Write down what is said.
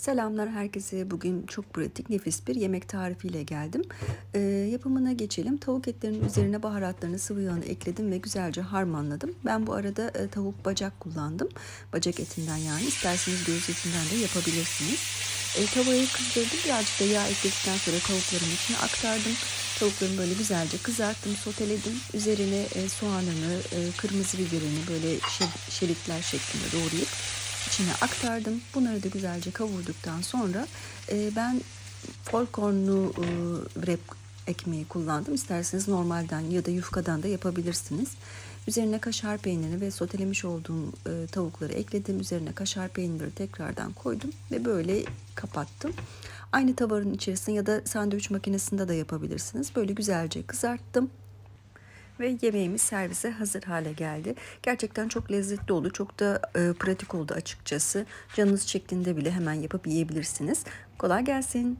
Selamlar herkese. Bugün çok pratik, nefis bir yemek tarifiyle geldim. Ee, yapımına geçelim. Tavuk etlerinin üzerine baharatlarını, sıvı yağını ekledim ve güzelce harmanladım. Ben bu arada e, tavuk bacak kullandım. Bacak etinden yani. İsterseniz göğüs etinden de yapabilirsiniz. E, tavayı kızdırdım. Birazcık da yağ ekledikten sonra tavukların içine aktardım. Tavuklarımı böyle güzelce kızarttım, soteledim. Üzerine e, soğanını, e, kırmızı biberini böyle şer- şeritler şeklinde doğrayıp içine aktardım. Bunları da güzelce kavurduktan sonra e, ben folkornlu e, wrap ekmeği kullandım. İsterseniz normalden ya da yufkadan da yapabilirsiniz. Üzerine kaşar peynirini ve sotelemiş olduğum e, tavukları ekledim. Üzerine kaşar peyniri tekrardan koydum ve böyle kapattım. Aynı tavanın içerisinde ya da sandviç makinesinde de yapabilirsiniz. Böyle güzelce kızarttım ve yemeğimiz servise hazır hale geldi. Gerçekten çok lezzetli oldu. Çok da e, pratik oldu açıkçası. Canınız çektiğinde bile hemen yapıp yiyebilirsiniz. Kolay gelsin.